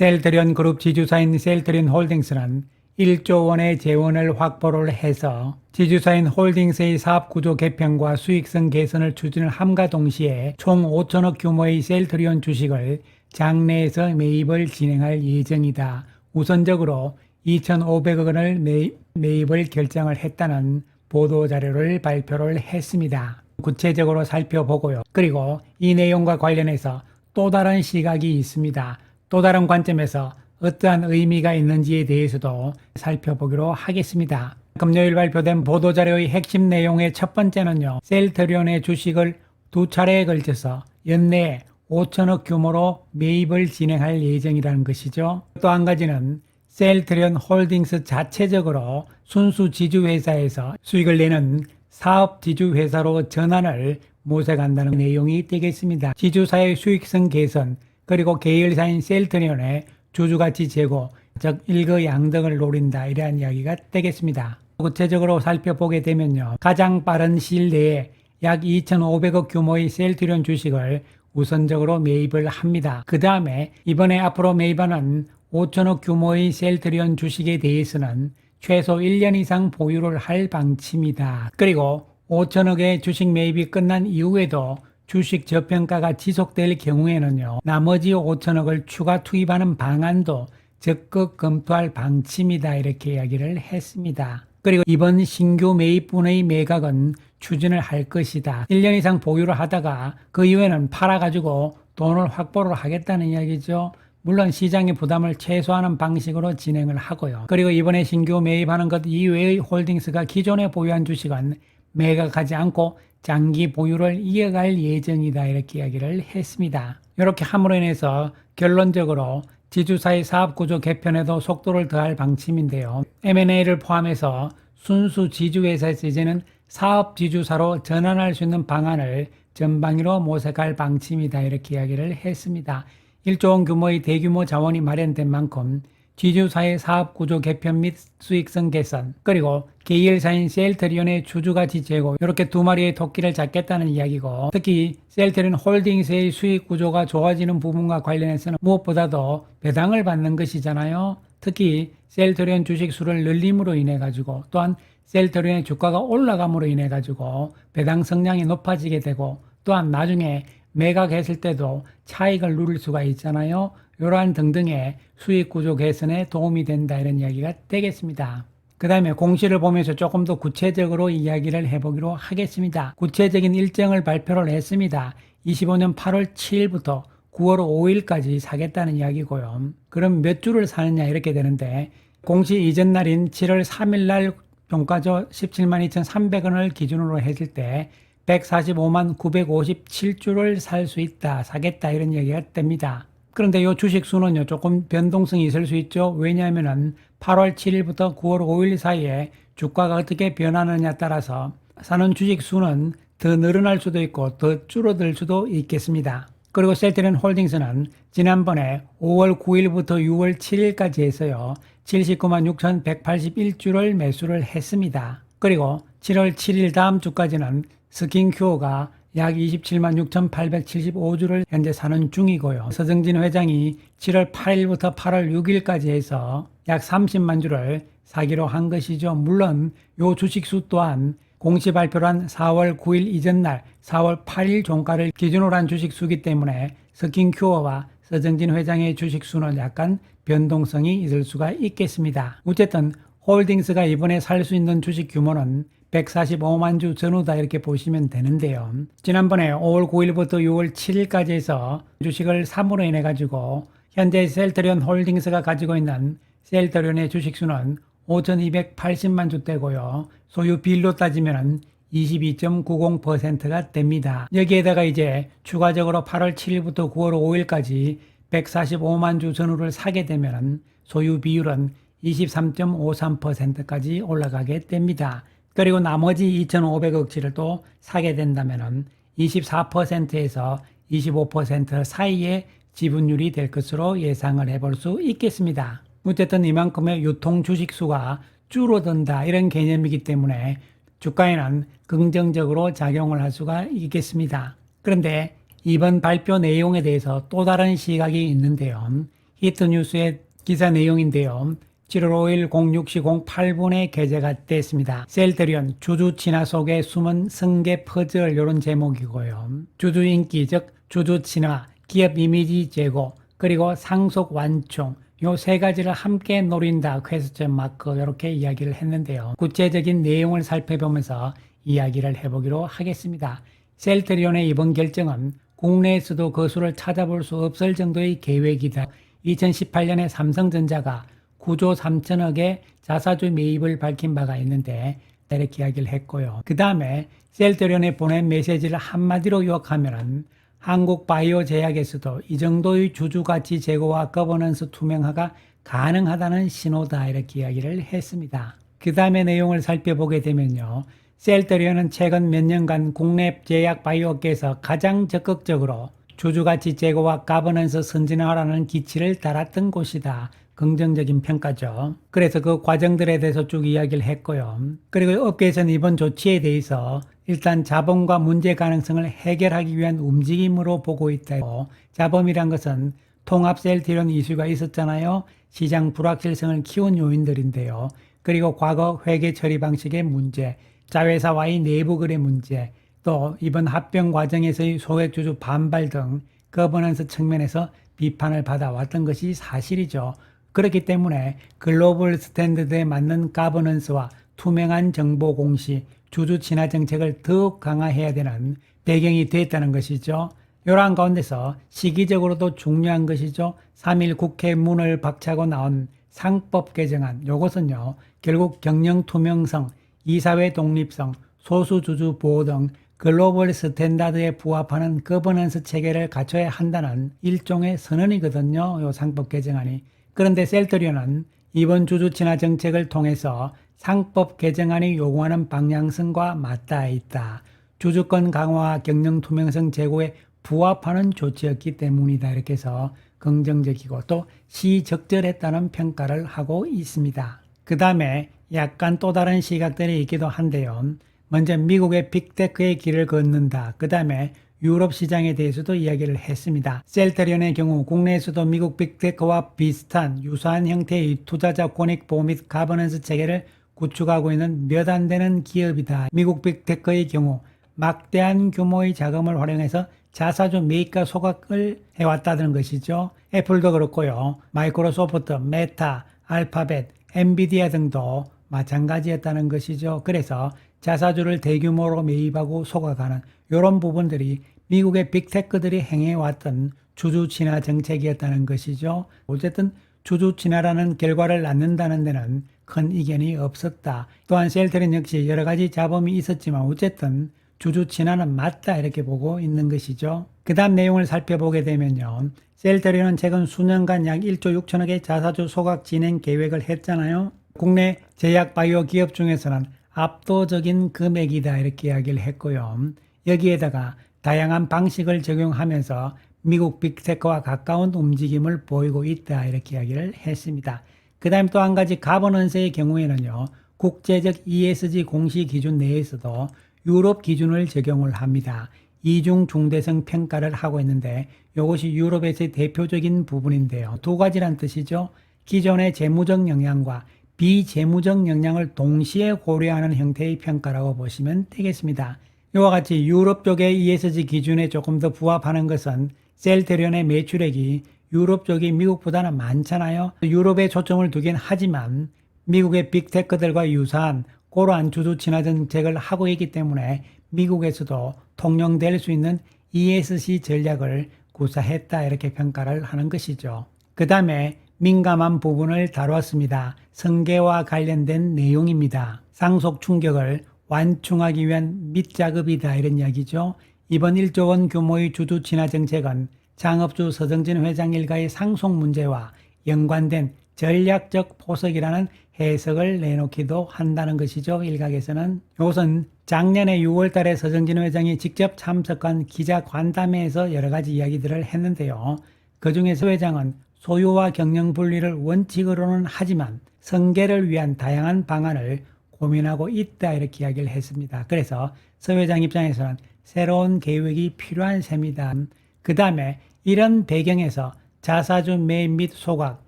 셀트리온 그룹 지주사인 셀트리온 홀딩스는 1조 원의 재원을 확보를 해서 지주사인 홀딩스의 사업 구조 개편과 수익성 개선을 추진을 함과 동시에 총 5천억 규모의 셀트리온 주식을 장내에서 매입을 진행할 예정이다. 우선적으로 2,500억 원을 매입, 매입을 결정을 했다는 보도 자료를 발표를 했습니다. 구체적으로 살펴보고요. 그리고 이 내용과 관련해서 또 다른 시각이 있습니다. 또 다른 관점에서 어떠한 의미가 있는지에 대해서도 살펴보기로 하겠습니다. 금요일 발표된 보도자료의 핵심 내용의 첫 번째는요. 셀트리온의 주식을 두 차례에 걸쳐서 연내에 5천억 규모로 매입을 진행할 예정이라는 것이죠. 또 한 가지는 셀트리온 홀딩스 자체적으로 순수 지주회사에서 수익을 내는 사업 지주회사로 전환을 모색한다는 내용이 되겠습니다. 지주사의 수익성 개선 그리고 계열사인 셀트리온의 주주가치 제고 즉 일거양득을 노린다 이러한 이야기가 되겠습니다. 구체적으로 살펴보게 되면요. 가장 빠른 시일 내에 약 2,500억 규모의 셀트리온 주식을 우선적으로 매입을 합니다. 그 다음에 이번에 앞으로 매입하는 5천억 규모의 셀트리온 주식에 대해서는 최소 1년 이상 보유를 할 방침이다. 그리고 5천억의 주식 매입이 끝난 이후에도 주식 저평가가 지속될 경우에는요, 나머지 5천억을 추가 투입하는 방안도 적극 검토할 방침이다. 이렇게 이야기를 했습니다. 그리고 이번 신규 매입분의 매각은 추진을 할 것이다. 1년 이상 보유를 하다가 그 이후에는 팔아가지고 돈을 확보를 하겠다는 이야기죠. 물론 시장의 부담을 최소화하는 방식으로 진행을 하고요. 그리고 이번에 신규 매입하는 것 이외의 홀딩스가 기존에 보유한 주식은 매각하지 않고 장기 보유를 이어갈 예정이다. 이렇게 이야기를 했습니다. 이렇게 함으로 인해서 결론적으로 지주사의 사업 구조 개편에도 속도를 더할 방침인데요. M&A를 포함해서 순수 지주회사에서 이제는 사업 지주사로 전환할 수 있는 방안을 전방위로 모색할 방침이다. 이렇게 이야기를 했습니다. 1조 원 규모의 대규모 자원이 마련된 만큼 지주사의 사업 구조 개편 및 수익성 개선, 그리고 계열사인 셀트리온의 주주가치 제고, 이렇게 두 마리의 토끼를 잡겠다는 이야기고, 특히 셀트리온 홀딩스의 수익 구조가 좋아지는 부분과 관련해서는 무엇보다도 배당을 받는 것이잖아요. 특히 셀트리온 주식 수를 늘림으로 인해 가지고, 또한 셀트리온의 주가가 올라감으로 인해 가지고 배당 성량이 높아지게 되고, 또한 나중에 매각했을 때도 차익을 누릴 수가 있잖아요. 이러한 등등의 수익 구조 개선에 도움이 된다 이런 이야기가 되겠습니다. 그 다음에 공시를 보면서 조금 더 구체적으로 이야기를 해보기로 하겠습니다. 구체적인 일정을 발표를 했습니다. 25년 8월 7일부터 9월 5일까지 사겠다는 이야기고요. 그럼 몇 주를 사느냐 이렇게 되는데 공시 이전 날인 7월 3일 날 종가조 17만 2,300원을 기준으로 했을 때 145만 957주를 살 수 있다, 사겠다 이런 얘기가 됩니다. 그런데 이 주식 수는요 조금 변동성이 있을 수 있죠. 왜냐하면은 8월 7일부터 9월 5일 사이에 주가가 어떻게 변하느냐에 따라서 사는 주식 수는 더 늘어날 수도 있고 더 줄어들 수도 있겠습니다. 그리고 셀트리온 홀딩스는 지난번에 5월 9일부터 6월 7일까지 해서요 79만 6,181주를 매수를 했습니다. 그리고 7월 7일 다음 주까지는 스킨큐어가 약 27만 6,875주를 현재 사는 중이고요. 서정진 회장이 7월 8일부터 8월 6일까지 해서 약 30만 주를 사기로 한 것이죠. 물론 요 주식수 또한 공시 발표를 한 4월 9일 이전 날 4월 8일 종가를 기준으로 한 주식수기 때문에 스킨큐어와 서정진 회장의 주식수는 약간 변동성이 있을 수가 있겠습니다. 어쨌든 홀딩스가 이번에 살 수 있는 주식 규모는 145만 주 전후다 이렇게 보시면 되는데요. 지난번에 5월 9일부터 6월 7일까지 해서 주식을 3으로 인해 가지고 현재 셀트리온 홀딩스가 가지고 있는 셀트리온의 주식 수는 5,280만 주대고요. 소유 비율로 따지면 22.90%가 됩니다. 여기에다가 이제 추가적으로 8월 7일부터 9월 5일까지 145만 주 전후를 사게 되면 소유 비율은 23.53%까지 올라가게 됩니다. 그리고 나머지 2,500억치를 또 사게 된다면 24%에서 25% 사이의 지분율이 될 것으로 예상을 해볼 수 있겠습니다. 어쨌든 이만큼의 유통 주식 수가 줄어든다 이런 개념이기 때문에 주가에는 긍정적으로 작용을 할 수가 있겠습니다. 그런데 이번 발표 내용에 대해서 또 다른 시각이 있는데요. 히트 뉴스의 기사 내용인데요. 7월 5일 06시 08분에 게재가 됐습니다. 셀트리온 주주 친화 속에 숨은 승계 퍼즐 이런 제목이고요. 주주 인기 즉 주주 친화, 기업 이미지 제고, 그리고 상속 완충 요 세 가지를 함께 노린다 퀘스천 마크 이렇게 이야기를 했는데요. 구체적인 내용을 살펴보면서 이야기를 해보기로 하겠습니다. 셀트리온의 이번 결정은 국내에서도 그 수를 찾아볼 수 없을 정도의 계획이다. 2018년에 삼성전자가 9조 3천억의 자사주 매입을 밝힌 바가 있는데 이렇게 이야기를 했고요. 그 다음에 셀트리온에 보낸 메시지를 한마디로 요약하면은 한국 바이오 제약에서도 이 정도의 주주 가치 제고와 거버넌스 투명화가 가능하다는 신호다 이렇게 이야기를 했습니다. 그 다음에 내용을 살펴보게 되면요. 셀트리온은 최근 몇 년간 국내 제약 바이오 업계에서 가장 적극적으로 주주 가치 제고와 가버넌스 선진화라는 기치를 달았던 곳이다. 긍정적인 평가죠. 그래서 그 과정들에 대해서 쭉 이야기를 했고요. 그리고 업계에서는 이번 조치에 대해서 일단 자본과 문제 가능성을 해결하기 위한 움직임으로 보고 있다고. 자본이란 것은 통합 셀트리온 이슈가 있었잖아요. 시장 불확실성을 키운 요인들인데요. 그리고 과거 회계 처리 방식의 문제, 자회사와의 내부 거래 문제, 또 이번 합병 과정에서의 소액주주 반발 등 거버넌스 측면에서 비판을 받아왔던 것이 사실이죠. 그렇기 때문에 글로벌 스탠드드에 맞는 가버넌스와 투명한 정보 공시, 주주 친화 정책을 더욱 강화해야 되는 배경이 됐다는 것이죠. 이러한 가운데서 시기적으로도 중요한 것이죠. 3일 국회 문을 박차고 나온 상법 개정안. 요것은요. 결국 경영 투명성, 이사회 독립성, 소수주주 보호 등 글로벌 스탠다드에 부합하는 거버넌스 체계를 갖춰야 한다는 일종의 선언이거든요. 요 상법 개정안이. 그런데 셀트리온은 이번 주주 친화 정책을 통해서 상법 개정안이 요구하는 방향성과 맞닿아 있다. 주주권 강화와 경영 투명성 제고에 부합하는 조치였기 때문이다. 이렇게 해서 긍정적이고 또 시적절했다는 평가를 하고 있습니다. 그 다음에 약간 또 다른 시각들이 있기도 한데요. 먼저 미국의 빅테크의 길을 걷는다. 그 다음에 유럽 시장에 대해서도 이야기를 했습니다. 셀트리온의 경우 국내에서도 미국 빅테크와 비슷한 유사한 형태의 투자자 권익 보호 및 가버넌스 체계를 구축하고 있는 몇 안 되는 기업이다. 미국 빅테크의 경우 막대한 규모의 자금을 활용해서 자사주 매입과 소각을 해왔다는 것이죠. 애플도 그렇고요. 마이크로소프트, 메타, 알파벳, 엔비디아 등도 마찬가지였다는 것이죠. 그래서 자사주를 대규모로 매입하고 소각하는 이런 부분들이 미국의 빅테크들이 행해왔던 주주 친화 정책이었다는 것이죠. 어쨌든 주주 친화라는 결과를 낳는다는 데는 큰 이견이 없었다. 또한 셀트린 역시 여러 가지 잡음이 있었지만 어쨌든 주주 친화는 맞다 이렇게 보고 있는 것이죠. 그 다음 내용을 살펴보게 되면요. 셀트리는 최근 수년간 약 1조 6천억의 자사주 소각 진행 계획을 했잖아요. 국내 제약 바이오 기업 중에서는 압도적인 금액이다 이렇게 이야기를 했고요. 여기에다가 다양한 방식을 적용하면서 미국 빅테크와 가까운 움직임을 보이고 있다 이렇게 이야기를 했습니다. 그 다음 또 한 가지 가버넌스의 경우에는요. 국제적 ESG 공시 기준 내에서도 유럽 기준을 적용을 합니다. 이중 중대성 평가를 하고 있는데 이것이 유럽에서의 대표적인 부분인데요. 두 가지란 뜻이죠. 기존의 재무적 역량과 비재무적 역량을 동시에 고려하는 형태의 평가라고 보시면 되겠습니다. 이와 같이 유럽 쪽의 ESG 기준에 조금 더 부합하는 것은 셀테리온의 매출액이 유럽 쪽이 미국보다는 많잖아요. 유럽에 초점을 두긴 하지만 미국의 빅테크들과 유사한 고러한 주주 친화 정책을 하고 있기 때문에 미국에서도 통용될 수 있는 ESG 전략을 구사했다 이렇게 평가를 하는 것이죠. 그 다음에 민감한 부분을 다루었습니다. 성계와 관련된 내용입니다. 상속 충격을 완충하기 위한 밑작업이다 이런 이야기죠. 이번 1조 원 규모의 주주 친화 정책은 창업주 서정진 회장 일가의 상속 문제와 연관된 전략적 포석이라는 해석을 내놓기도 한다는 것이죠. 일각에서는 이것은 작년에 6월 달에 서정진 회장이 직접 참석한 기자 관담회에서 여러 가지 이야기들을 했는데요. 그 중에서 회장은 소유와 경영 분리를 원칙으로는 하지만 성계를 위한 다양한 방안을 고민하고 있다 이렇게 이야기를 했습니다. 그래서 서 회장 입장에서는 새로운 계획이 필요한 셈이다. 그 다음에 이런 배경에서 자사주 매입 및 소각,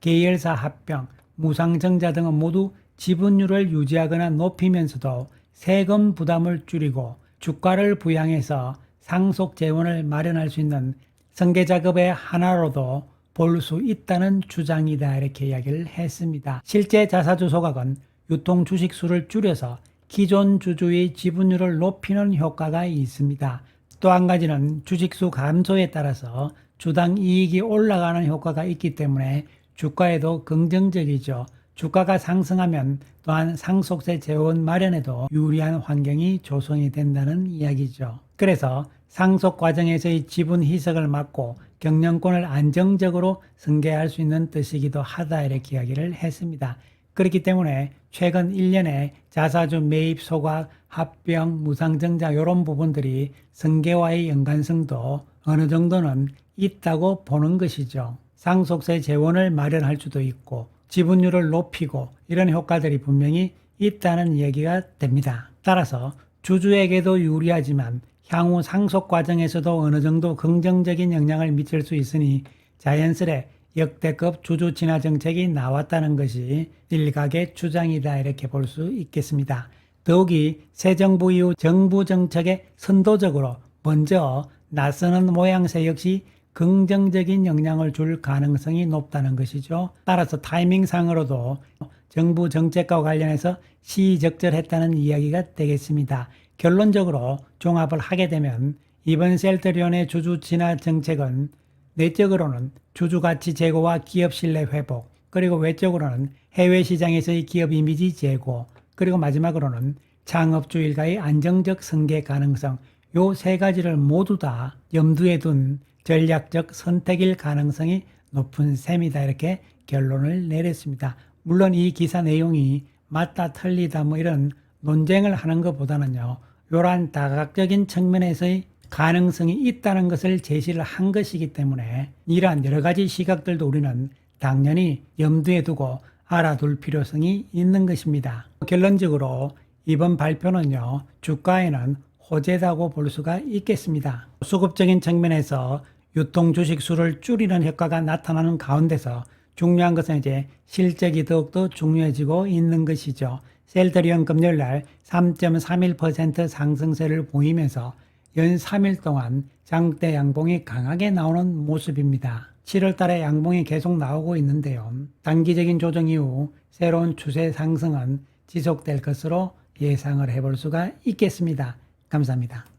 계열사 합병, 무상증자 등은 모두 지분율을 유지하거나 높이면서도 세금 부담을 줄이고 주가를 부양해서 상속 재원을 마련할 수 있는 승계 작업의 하나로도 볼 수 있다는 주장이다 이렇게 이야기를 했습니다. 실제 자사주 소각은 유통 주식 수를 줄여서 기존 주주의 지분율을 높이는 효과가 있습니다. 또 한 가지는 주식수 감소에 따라서 주당 이익이 올라가는 효과가 있기 때문에 주가에도 긍정적이죠. 주가가 상승하면 또한 상속세 재원 마련에도 유리한 환경이 조성이 된다는 이야기죠. 그래서 상속 과정에서의 지분 희석을 막고 경영권을 안정적으로 승계할 수 있는 뜻이기도 하다 이렇게 이야기를 했습니다. 그렇기 때문에 최근 1년에 자사주 매입 소각, 합병, 무상증자 이런 부분들이 승계와의 연관성도 어느 정도는 있다고 보는 것이죠. 상속세 재원을 마련할 수도 있고 지분율을 높이고 이런 효과들이 분명히 있다는 얘기가 됩니다. 따라서 주주에게도 유리하지만 향후 상속 과정에서도 어느 정도 긍정적인 영향을 미칠 수 있으니 자연스레 역대급 주주 진화 정책이 나왔다는 것이 일각의 주장이다 이렇게 볼 수 있겠습니다. 더욱이 새 정부 이후 정부 정책에 선도적으로 먼저 나서는 모양새 역시 긍정적인 영향을 줄 가능성이 높다는 것이죠. 따라서 타이밍상으로도 정부 정책과 관련해서 시적절했다는 이야기가 되겠습니다. 결론적으로 종합을 하게 되면 이번 셀트리온의 주주 진화 정책은 내적으로는 주주 가치 제고와 기업 신뢰 회복, 그리고 외적으로는 해외 시장에서의 기업 이미지 제고, 그리고 마지막으로는 창업주 일가의 안정적 승계 가능성, 요 세 가지를 모두 다 염두에 둔 전략적 선택일 가능성이 높은 셈이다. 이렇게 결론을 내렸습니다. 물론 이 기사 내용이 맞다 틀리다 뭐 이런 논쟁을 하는 것보다는요. 요러한 다각적인 측면에서의 가능성이 있다는 것을 제시를 한 것이기 때문에 이러한 여러 가지 시각들도 우리는 당연히 염두에 두고 알아둘 필요성이 있는 것입니다. 결론적으로 이번 발표는요, 주가에는 호재다고 볼 수가 있겠습니다. 수급적인 측면에서 유통 주식 수를 줄이는 효과가 나타나는 가운데서 중요한 것은 이제 실적이 더욱더 중요해지고 있는 것이죠. 셀트리온 금요일 날 3.31% 상승세를 보이면서 연 3일 동안 장대 양봉이 강하게 나오는 모습입니다. 7월 달에 양봉이 계속 나오고 있는데요. 단기적인 조정 이후 새로운 추세 상승은 지속될 것으로 예상을 해볼 수가 있겠습니다. 감사합니다.